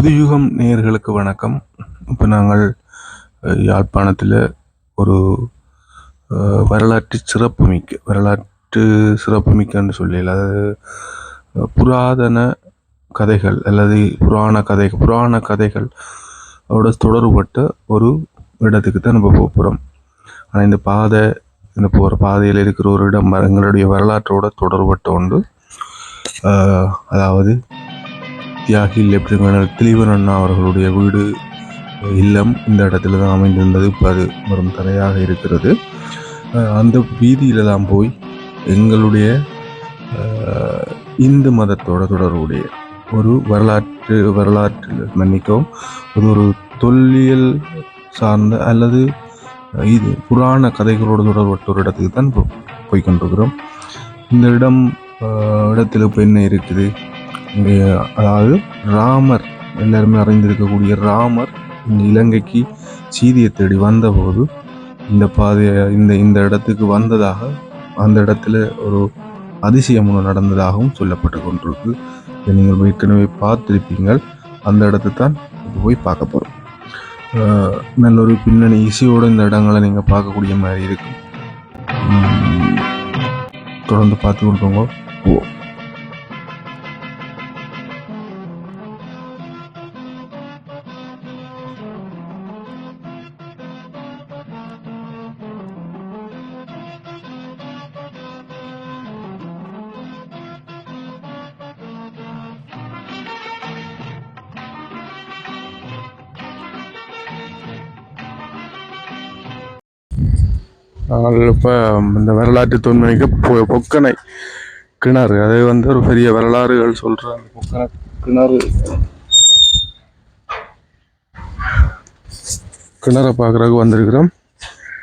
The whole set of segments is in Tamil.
புதுயுகம் நேயர்களுக்கு வணக்கம். இப்போ நாங்கள் யாழ்ப்பாணத்தில் ஒரு வரலாற்று சிறப்புமிக்க வரலாற்று சிறப்புமிக்கன்னு சொல்லியில் அதாவது புராதன கதைகள் அல்லது புராண கதை புராண கதைகள் அதோட தொடர்பட்ட ஒரு இடத்துக்கு தான் நம்ம போக போகிறோம் ஆனால் இந்த பாதை இந்த போகிற பாதையில் இருக்கிற ஒரு இடம் எங்களுடைய வரலாற்றோட தொடர்பட்ட ஒன்று. அதாவது தியாகி லெப்டினல் திலீவன் அண்ணா அவர்களுடைய வீடு இல்லம் இந்த இடத்துல தான் அமைந்திருந்தது. இப்போ அது வரும் தரையாக இருக்கிறது அந்த வீதியில் தான் போய் எங்களுடைய இந்து மதத்தோட தொடர்புடைய ஒரு வரலாற்று வரலாற்றில் மன்னிக்கவும் அது ஒரு தொல்லியல் சார்ந்த அல்லது இது புராண கதைகளோடு தொடர்பட்ட ஒரு இடத்துக்கு தான் இப்போ போய் கொண்டிருக்கிறோம் இந்த இடம் இடத்தில் இடத்துல இப்போ என்ன இருக்குது? இங்கே அதாவது ராமர் எல்லாருமே அறிந்திருக்கக்கூடிய ராமர் இந்த இலங்கைக்கு சீதியை தேடி வந்தபோது இந்த பாதையை இந்த இந்த இடத்துக்கு வந்ததாக அந்த இடத்துல ஒரு அதிசயம் ஒன்று நடந்ததாகவும் சொல்லப்பட்டு கொண்டிருக்கு. இதை நீங்கள் ஏற்கனவே பார்த்துருப்பீங்கள் அந்த இடத்தை தான் போய் பார்க்க போகிறோம் நல்ல ஒரு பின்னணி இசையோடு இந்த இடங்களை நீங்கள் பார்க்கக்கூடிய மாதிரி இருக்கும் தொடர்ந்து பார்த்து கொண்டுங்க போவோம் இப்போ இந்த வரலாற்று தொன்மைக்கு பொ- பொக்கனை கிணறு. அது வந்து ஒரு பெரிய வரலாறுகள் சொல்கிற அந்த பொக்கனை கிணறு. கிணறை பார்க்குறதுக்கு வந்திருக்கிறோம்.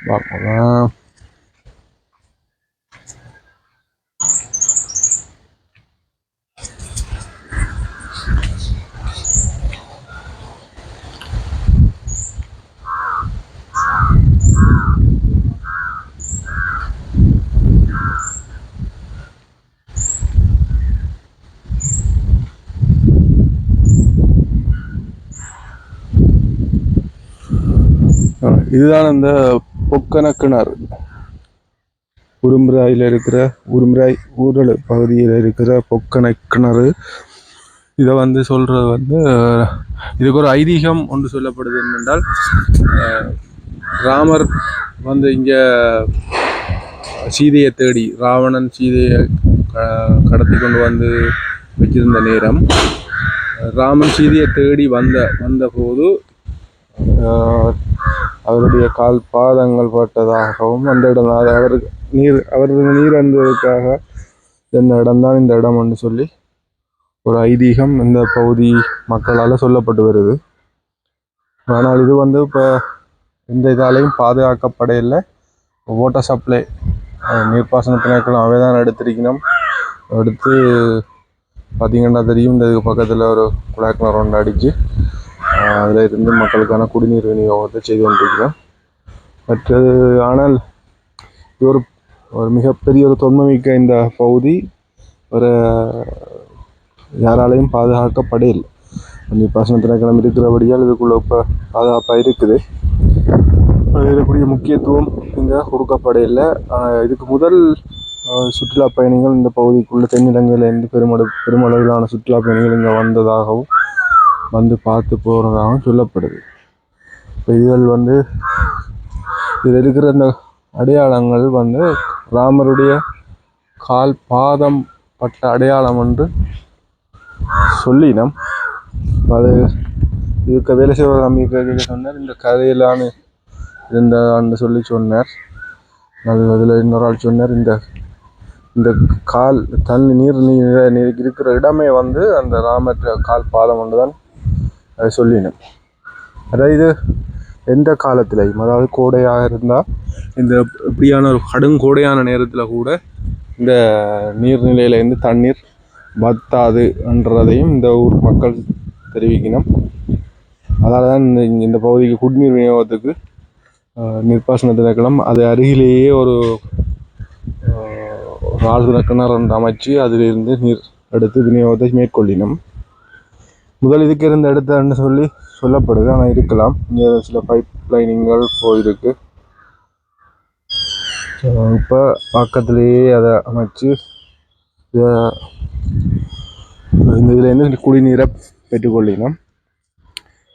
பார்க்கலாம் இதுதான் அந்த பொக்கன கிணறு. உரும்புராயில் இருக்கிற உரும்புராய் ஊரல் பகுதியில் இருக்கிற பொக்கனை கிணறு. இதை வந்து சொல்கிறது வந்து இதுக்கு ஒரு ஐதீகம் ஒன்று சொல்லப்படுது என்னென்றால் ராமர் வந்து இங்கே சீதையை தேடி ராவணன் சீதையை க- கடத்தி கொண்டு வந்து வச்சிருந்த நேரம் ராமன் சீதையை தேடி வந்த வந்தபோது அவருடைய கால் பாதங்கள் பட்டதாகவும் அந்த இடம் அது அவருக்கு நீர் அவரது நீர் அந்ததுக்காக இந்த இடம்தான் இந்த இடம் என்று சொல்லி ஒரு ஐதீகம் இந்த பகுதி மக்களால் சொல்லப்பட்டு வருது. ஆனால் இது வந்து இப்போ எந்த இதாலையும் பாதுகாக்கப்படையில்லை வாட்டர் சப்ளை நீர்ப்பாசன திணைக்களம் அவை தான் எடுத்திருக்கணும். எடுத்து பார்த்தீங்கன்னா தெரியும் இந்த இதுக்கு பக்கத்தில் ஒரு குழாய் கிணறு ஒன்று அடித்து அதில் இருந்து மக்களுக்கான குடிநீர் விநியோகத்தை செய்து கொண்டிருக்கிறோம். மற்றது ஆனால் இது ஒரு ஒரு மிகப்பெரிய ஒரு தொன்மைமிக்க இந்த பகுதி ஒரு யாராலையும் பாதுகாக்கப்படையில்லை. நீர்ப்பாசன திணைக்களம் இருக்கிறபடியால் இதுக்குள்ளே இப்போ பாதுகாப்பாக இருக்குது. அதில் இருக்கக்கூடிய முக்கியத்துவம் இங்கே கொடுக்கப்படையில்லை. ஆனால் இதுக்கு முதல் சுற்றுலா பயணிகள் இந்த பகுதிக்குள்ளே தென்னிலங்கையிலேருந்து பெருமளவு பெருமளவிலான சுற்றுலா பயணிகள் இங்கே வந்ததாகவும் வந்து பார்த்து போகிறதாகவும் சொல்லப்படுது. இப்போ இதில் வந்து இதில் இருக்கிற அந்த அடையாளங்கள் வந்து ராமருடைய கால் பாதம் பட்ட அடையாளம் என்று சொல்லினோம். அது இதுக்கு வேலை செய்வ நம்பிக்கை சொன்னார்? இந்த கதையிலான இருந்தான்னு சொல்லி சொன்னார். அது அதில் இன்னொரு ஆள் சொன்னார் இந்த இந்த கால் தண்ணி நீர் நீர் இருக்கிற இடமே வந்து அந்த ராமர் கால் பாதம் ஒன்று தான் சொல்லினேன். அதாவது இது எந்த காலத்திலையும் அதாவது கோடையாக இருந்தால் இந்த இப்படியான ஒரு கடும் கோடையான நேரத்தில் கூட இந்த நீர்நிலையிலேருந்து தண்ணீர் வத்தாதுன்றதையும் இந்த ஊர் மக்கள் தெரிவிக்கணும். அதால் தான் இந்த இந்த பகுதிக்கு குடிநீர் விநியோகத்துக்கு ஆஹ், நீர்ப்பாசன திணைக்களம் அது அருகிலேயே ஒரு ஆஹ், கிணறு ஒன்று அமைச்சு அதிலிருந்து நீர் எடுத்து விநியோகத்தை மேற்கொள்ளினோம். முதல் இதுக்கு இருந்த இடத்துன்னு சொல்லி சொல்லப்படுது. ஆனால் இருக்கலாம். இங்கே சில பைப் லைனிங்கள் போயிருக்கு. இப்போ பக்கத்துலேயே அதை அமைச்சு இதை இந்த இதுலேருந்து குடிநீரை பெற்றுக்கொள்ளினோம்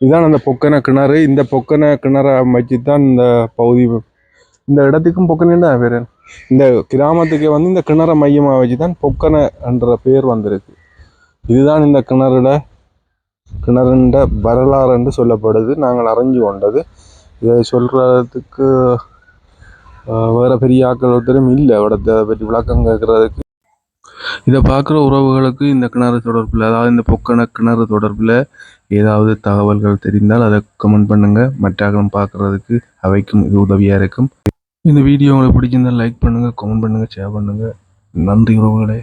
இதுதான் அந்த பொக்கன கிணறு. இந்த பொக்கன கிணறை வச்சு தான் இந்த பகுதி. இந்த இடத்துக்கும் பொக்கனை தான் பேர் இந்த கிராமத்துக்கு வந்து இந்த கிணறை மையமாக வச்சு தான் பொக்கனை என்ற பேர் வந்திருக்கு. இதுதான் இந்த கிணறுல கிணறுண்ட வரலாறு என்று சொல்லப்படுது. நாங்கள் அறிஞ்சு கொண்டது. இதை சொல்கிறதுக்கு வேறு பெரிய ஆட்கள் ஒருத்தரும் இல்லை. இடத்தை பற்றி விளக்கம் கேட்குறதுக்கு. இதை பார்க்குற உறவுகளுக்கு இந்த கிணறு தொடர்பில் அதாவது இந்த பொக்கண கிணறு தொடர்பில் ஏதாவது தகவல்கள் தெரிந்தால் அதை கமெண்ட் பண்ணுங்கள் மற்றவர்களும் பார்க்குறதுக்கு அவைக்கும் இது உதவியாக இருக்கும். இந்த வீடியோ உங்களுக்கு பிடிச்சிருந்தால் லைக் பண்ணுங்கள் கமெண்ட் பண்ணுங்கள் ஷேர் பண்ணுங்கள் நன்றி உறவுகளே.